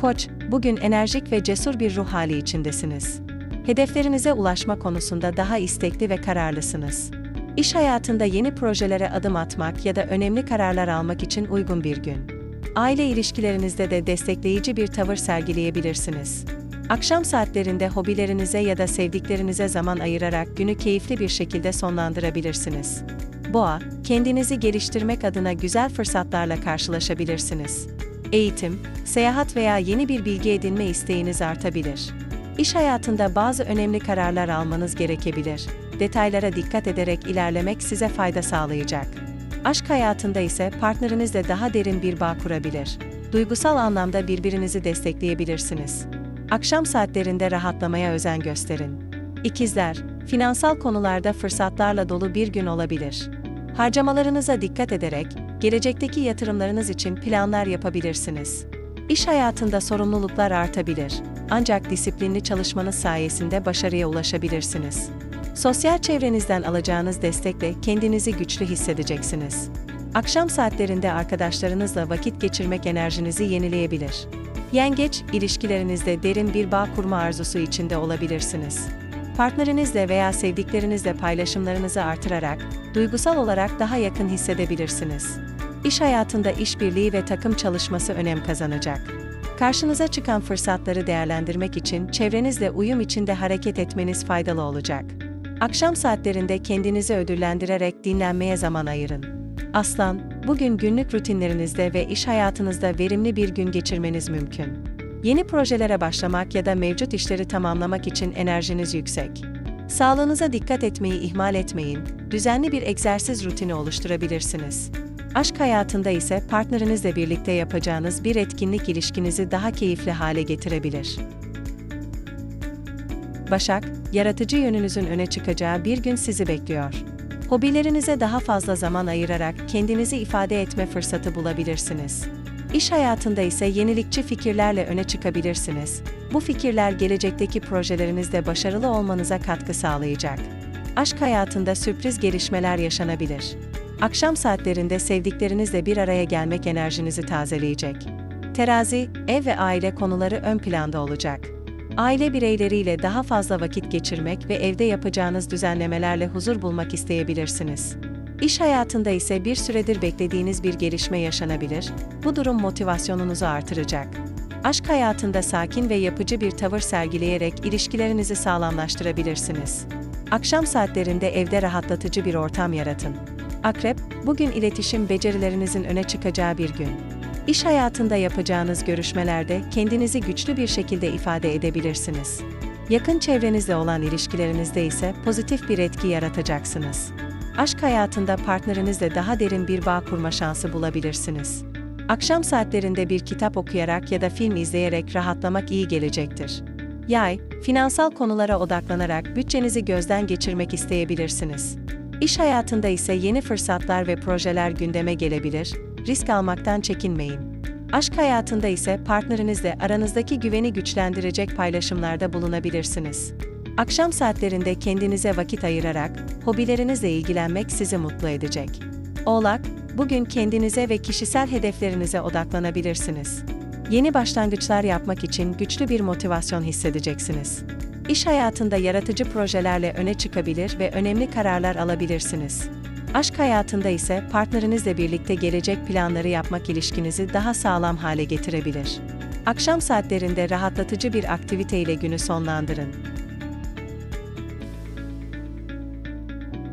Koç, bugün enerjik ve cesur bir ruh hali içindesiniz. Hedeflerinize ulaşma konusunda daha istekli ve kararlısınız. İş hayatında yeni projelere adım atmak ya da önemli kararlar almak için uygun bir gün. Aile ilişkilerinizde de destekleyici bir tavır sergileyebilirsiniz. Akşam saatlerinde hobilerinize ya da sevdiklerinize zaman ayırarak günü keyifli bir şekilde sonlandırabilirsiniz. Boğa, kendinizi geliştirmek adına güzel fırsatlarla karşılaşabilirsiniz. Eğitim, seyahat veya yeni bir bilgi edinme isteğiniz artabilir. İş hayatında bazı önemli kararlar almanız gerekebilir. Detaylara dikkat ederek ilerlemek size fayda sağlayacak. Aşk hayatında ise partnerinizle daha derin bir bağ kurabilir. Duygusal anlamda birbirinizi destekleyebilirsiniz. Akşam saatlerinde rahatlamaya özen gösterin. İkizler, finansal konularda fırsatlarla dolu bir gün olabilir. Harcamalarınıza dikkat ederek, gelecekteki yatırımlarınız için planlar yapabilirsiniz. İş hayatında sorumluluklar artabilir. Ancak disiplinli çalışmanız sayesinde başarıya ulaşabilirsiniz. Sosyal çevrenizden alacağınız destekle kendinizi güçlü hissedeceksiniz. Akşam saatlerinde arkadaşlarınızla vakit geçirmek enerjinizi yenileyebilir. Yengeç, ilişkilerinizde derin bir bağ kurma arzusu içinde olabilirsiniz. Partnerinizle veya sevdiklerinizle paylaşımlarınızı artırarak duygusal olarak daha yakın hissedebilirsiniz. İş hayatında işbirliği ve takım çalışması önem kazanacak. Karşınıza çıkan fırsatları değerlendirmek için çevrenizle uyum içinde hareket etmeniz faydalı olacak. Akşam saatlerinde kendinizi ödüllendirerek dinlenmeye zaman ayırın. Aslan, bugün günlük rutinlerinizde ve iş hayatınızda verimli bir gün geçirmeniz mümkün. Yeni projelere başlamak ya da mevcut işleri tamamlamak için enerjiniz yüksek. Sağlığınıza dikkat etmeyi ihmal etmeyin, düzenli bir egzersiz rutini oluşturabilirsiniz. Aşk hayatında ise partnerinizle birlikte yapacağınız bir etkinlik ilişkinizi daha keyifli hale getirebilir. Başak, yaratıcı yönünüzün öne çıkacağı bir gün sizi bekliyor. Hobilerinize daha fazla zaman ayırarak kendinizi ifade etme fırsatı bulabilirsiniz. İş hayatında ise yenilikçi fikirlerle öne çıkabilirsiniz. Bu fikirler gelecekteki projelerinizde başarılı olmanıza katkı sağlayacak. Aşk hayatında sürpriz gelişmeler yaşanabilir. Akşam saatlerinde sevdiklerinizle bir araya gelmek enerjinizi tazeleyecek. Terazi, ev ve aile konuları ön planda olacak. Aile bireyleriyle daha fazla vakit geçirmek ve evde yapacağınız düzenlemelerle huzur bulmak isteyebilirsiniz. İş hayatında ise bir süredir beklediğiniz bir gelişme yaşanabilir, bu durum motivasyonunuzu artıracak. Aşk hayatında sakin ve yapıcı bir tavır sergileyerek ilişkilerinizi sağlamlaştırabilirsiniz. Akşam saatlerinde evde rahatlatıcı bir ortam yaratın. Akrep, bugün iletişim becerilerinizin öne çıkacağı bir gün. İş hayatında yapacağınız görüşmelerde kendinizi güçlü bir şekilde ifade edebilirsiniz. Yakın çevrenizle olan ilişkilerinizde ise pozitif bir etki yaratacaksınız. Aşk hayatında partnerinizle daha derin bir bağ kurma şansı bulabilirsiniz. Akşam saatlerinde bir kitap okuyarak ya da film izleyerek rahatlamak iyi gelecektir. Yay, finansal konulara odaklanarak bütçenizi gözden geçirmek isteyebilirsiniz. İş hayatında ise yeni fırsatlar ve projeler gündeme gelebilir, risk almaktan çekinmeyin. Aşk hayatında ise partnerinizle aranızdaki güveni güçlendirecek paylaşımlarda bulunabilirsiniz. Akşam saatlerinde kendinize vakit ayırarak hobilerinizle ilgilenmek sizi mutlu edecek. Oğlak, bugün kendinize ve kişisel hedeflerinize odaklanabilirsiniz. Yeni başlangıçlar yapmak için güçlü bir motivasyon hissedeceksiniz. İş hayatında yaratıcı projelerle öne çıkabilir ve önemli kararlar alabilirsiniz. Aşk hayatında ise partnerinizle birlikte gelecek planları yapmak ilişkinizi daha sağlam hale getirebilir. Akşam saatlerinde rahatlatıcı bir aktivite ile günü sonlandırın.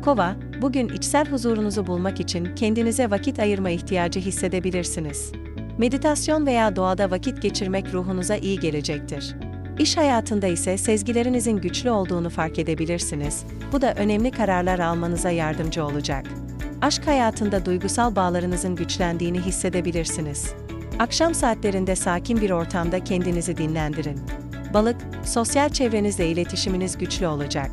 Kova, bugün içsel huzurunuzu bulmak için kendinize vakit ayırma ihtiyacı hissedebilirsiniz. Meditasyon veya doğada vakit geçirmek ruhunuza iyi gelecektir. İş hayatında ise sezgilerinizin güçlü olduğunu fark edebilirsiniz. Bu da önemli kararlar almanıza yardımcı olacak. Aşk hayatında duygusal bağlarınızın güçlendiğini hissedebilirsiniz. Akşam saatlerinde sakin bir ortamda kendinizi dinlendirin. Balık, sosyal çevrenizle iletişiminiz güçlü olacak.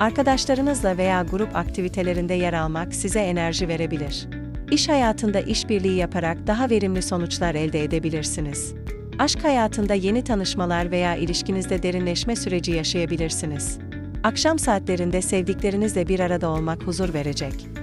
Arkadaşlarınızla veya grup aktivitelerinde yer almak size enerji verebilir. İş hayatında işbirliği yaparak daha verimli sonuçlar elde edebilirsiniz. Aşk hayatında yeni tanışmalar veya ilişkinizde derinleşme süreci yaşayabilirsiniz. Akşam saatlerinde sevdiklerinizle bir arada olmak huzur verecek.